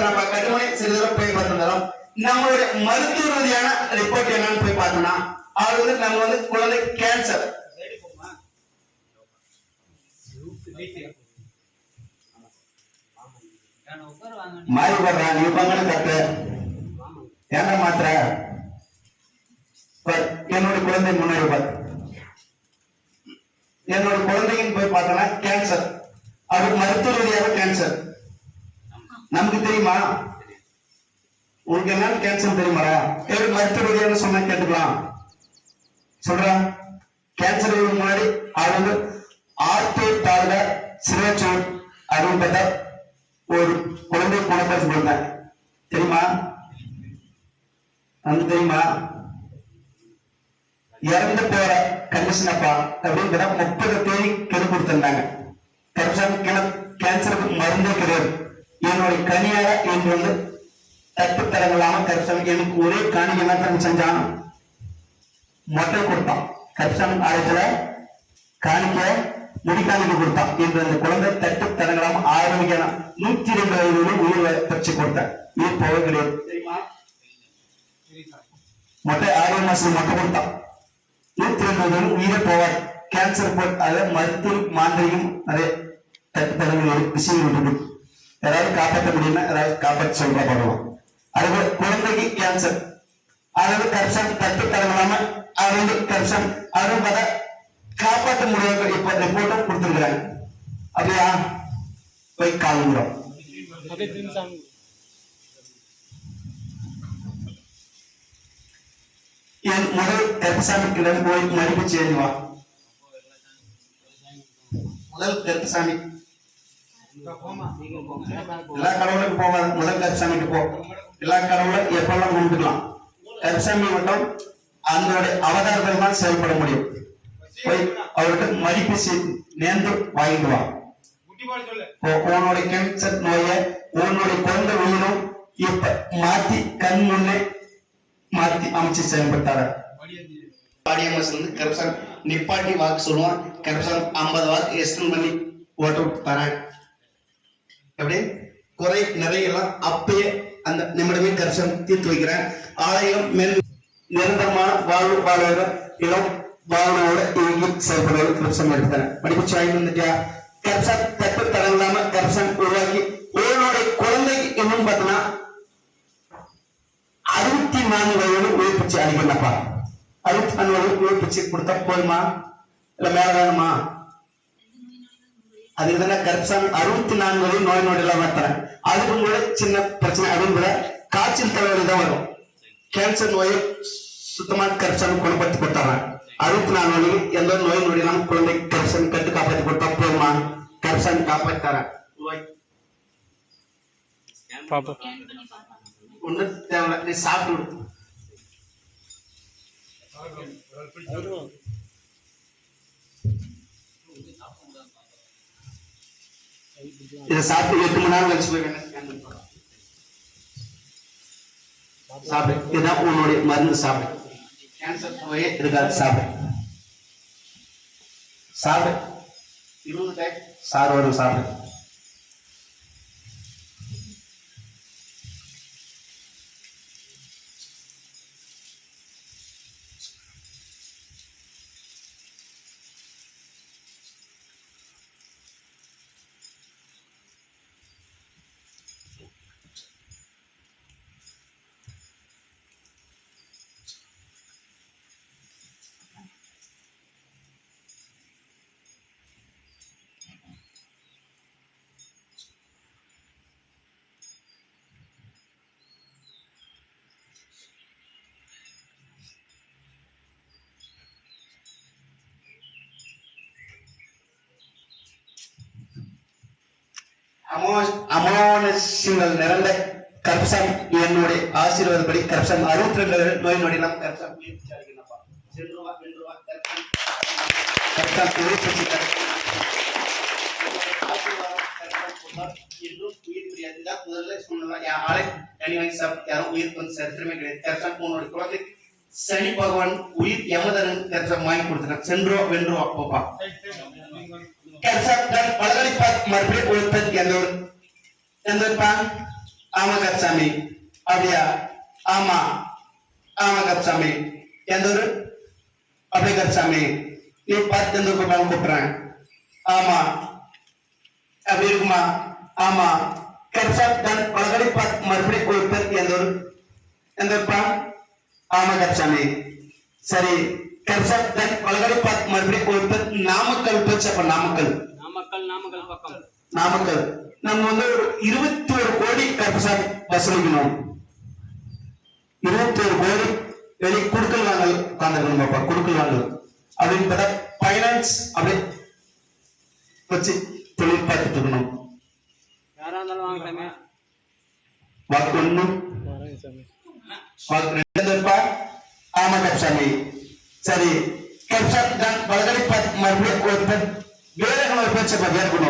பார்த்தோம்னா கடுமனை சிறிதளவு போய் பார்த்திருந்தாலும் நம்மளுடைய மருத்துவ ரீதியான ரிப்போர்ட் என்னன்னு போய் பார்த்தோம்னா அவர் வந்து நம்ம வந்து குழந்தை கேன்சர் மாறி போடுறான் நீ பங்கன கத்து மாத்திர? என்னோட குழந்தை முன்னாடி பார். என்னோட குழந்தைக்கு போய் பார்த்தோம்னா கேன்சர் அது மருத்துவ ரீதியாக கேன்சர் நமக்கு தெரியுமா? உனக்கு என்னன்னு கேன்சர் தெரியுமாடா எப்படி மருத்துவ ரீதியாக சொன்னா கேட்டுக்கலாம். சொல்றா. கேன்சர் முன்னாடி அது வந்து ஆர்த்தோ தாழ்ல சிறுவச்சோர் அப்படின்னு பார்த்தா ஒரு குழந்தை குணப்படுத்தி கொடுத்தேன். தெரியுமா? அந்த தெரியுமா? இறந்து போற கண்டிஷன் அப்பா. அப்படின்னு கேட்டா முப்பது தேதி கெடு கொடுத்திருந்தாங்க. கருப்சாமி கிண கேன்சருக்கு மருந்தே கிடையாது. என்னுடைய கனியார என்று வந்து தட்டு தரங்களாம கருப்சாமி எனக்கு ஒரே காணிக்கை என்ன செஞ்சான் மொட்டை கொடுத்தான் கருப்சாமி ஆலயத்துல காணிக்க முடிக்காணிக்க கொடுத்தான் என்று அந்த குழந்தை தட்டு தரங்களாம ஆரோக்கியம் நூத்தி ரெண்டு வயதுல உயிர் பறிச்சு கொடுத்தேன். உயிர் போக கிடையாது. மொட்டை ஆறு மாசம் மொட்டை கொடுத்தான். நூத்தி ரெண்டு வயது உயிரை போவார் கேன்சர் போட் அதாவது மருத்துவ மாந்திரியும் நிறைய தட்டு தரங்கள் விஷயம் யாராவது காப்பாற்ற முடியும்னா யாராவது காப்பாற்ற சொல்ற பண்ணுவோம் அதுபோல குழந்தைக்கு கேன்சர் அதாவது கர்ஷன் தட்டு தரங்களாம அது வந்து கர்ஷன் அதுவும் பார்த்தா காப்பாற்ற முடியாது இப்ப ரிப்போர்ட்டும் கொடுத்துருக்காங்க அப்படியா? போய் காலங்குறோம் என் முதல் கருப்பசாமிக்கிடம் போய் மதிப்பு செய்து வா முதல் கருப்பசாமி. எல்லா கடவுளுக்கும் போகாத முதல் கருப்பசாமிக்கு போ. எல்லா கடவுளும் எப்பெல்லாம் கும்பிட்டுக்கலாம். கருப்பசாமி மட்டும் அதனுடைய அவதாரத்தில் தான் செயல்பட முடியும். போய் அவர்கிட்ட மதிப்பு நேர்ந்து வாங்கிட்டு வா. உ- கேன்சர் நோய உன்னுடைய குழந்தை உயிரும் இப்ப மாத்தி கண் முன்னே மாத்தி அமைச்சு செயல்பட்டார பாடியம்மஸ் வந்து கரப்ஷன் நிப்பாட்டி வாக்கு சொல்லுவான். கரப்ஷன் ஐம்பது வாக்கு எஸ்டன் பண்ணி ஓட்டு தரேன் எப்படி? குறை நிறையெல்லாம் அப்பயே அந்த நிமிடமே கரப்ஷன் தீர்த்து வைக்கிறேன். ஆலயம் மேல் நிரந்தரமான வாழ்வு வாழ்வோட இடம் வாழ்வோட இயங்கி செயல்படுவது கரப்ஷன் எடுத்தேன். படிப்பு சாய்ந்து வந்துட்டியா கரிசன் தட்டு தடம் இல்லாம உருவாக்கி உங்களுடைய குழந்தைக்கு இன்னும் பார்த்தோன்னா அறுபத்தி நான்கு வயது உயிர்ப்பிச்சு அடிக்கணும்ப்பா அறுபத்தி நான்கு வயது உயிர்ப்பிச்சு கொடுத்தா போதுமா? இல்ல மேல வேணுமா? தரேன் அதுக்கும் கூட சின்ன பிரச்சனை அதுவும் கூட காய்ச்சல் தலைவலி தான் வரும். கேன்சர் நோயை சுத்தமான கருப்சாமி குணப்படுத்தி கொடுத்தாங்க அறுபத்தி நாலு வரைக்கும் எந்த நோய் நொடி இல்லாம குழந்தை கருப்சாமி கட்டு காப்பாத்தி கொடுத்தா போதுமா? கருப்சாமி காப்பாத்தி தரேன் பாப்போம். ஒண்ணு தேவையில்ல. நீ சாப்பிட்டு இதை சாப்பிட்டு எட்டு மணி நேரம் கழிச்சு போய் வேணா சாப்பிடு. இதுதான் உன்னுடைய மருந்து சாப்பிடு. கேன்சர் நோயே இருக்காது சாப்பிடு. சாப்பிடு. இருபது டைம் சார் வரும் சாப்பிடு. தனி வாங்கி சாப்பிட்டு யாரும் உயிருக்கு வந்து சரித்திரமே கிடையாது கருப்சாமி உன்னோட குழந்தைக்கு சனி பகவான் உயிர் யமதரன் வாங்கி கொடுத்துருக்கான் சென்றோ வென்றோ அப்பப்பா கர்சாப்தான் பல்கலைப்பாத் மறுபடி ஒழுத்தத் எந்தூர் எந்தூர்ப்பா ஆமா கர்சாமி. அப்படியா? ஆமா. ஆமா கர்சாமி. எந்தூர் அப்படி கர்சாமி. நீ பார்த்து எந்த கூப்பிடாம கூப்பிடுறேன். ஆமா. அப்படி இருக்குமா? ஆமா. கர்சாப்தான் பல்கலைப்பாத் மறுபடி ஒழுத்தத் எந்தூர் எந்தூர்ப்பா ஆமா கர்சாமி. சரி. பலகடி பார்த்து மறுபடியும் கொடுப்பது நாமக்கல் போச்சு அப்ப நாமக்கல் நாமக்கல் நாமக்கல் பக்கம் நாமக்கல் நம்ம வந்து ஒரு இருபத்தி ஒரு கோடி கருப்பசாமி வசூலிக்கணும் இருபத்தி ஒரு கோடி வெளி குடுக்கல் வாங்கல் உட்காந்துருக்கணும் பாப்பா குடுக்கல் வாங்கல் அப்படின்னு பார்த்தா பைனான்ஸ் அப்படி வச்சு தொழில் பார்த்துட்டு இருக்கணும் யாரா இருந்தாலும் வாங்க சாமி வாக்கு ஒண்ணு வாக்கு ரெண்டு இருப்பா ஆமா கப்சாமி சரி. கப்சாமி தான் வலகடி பார்த்து மறுபடியும் ஒரு பெண் வேற ஒரு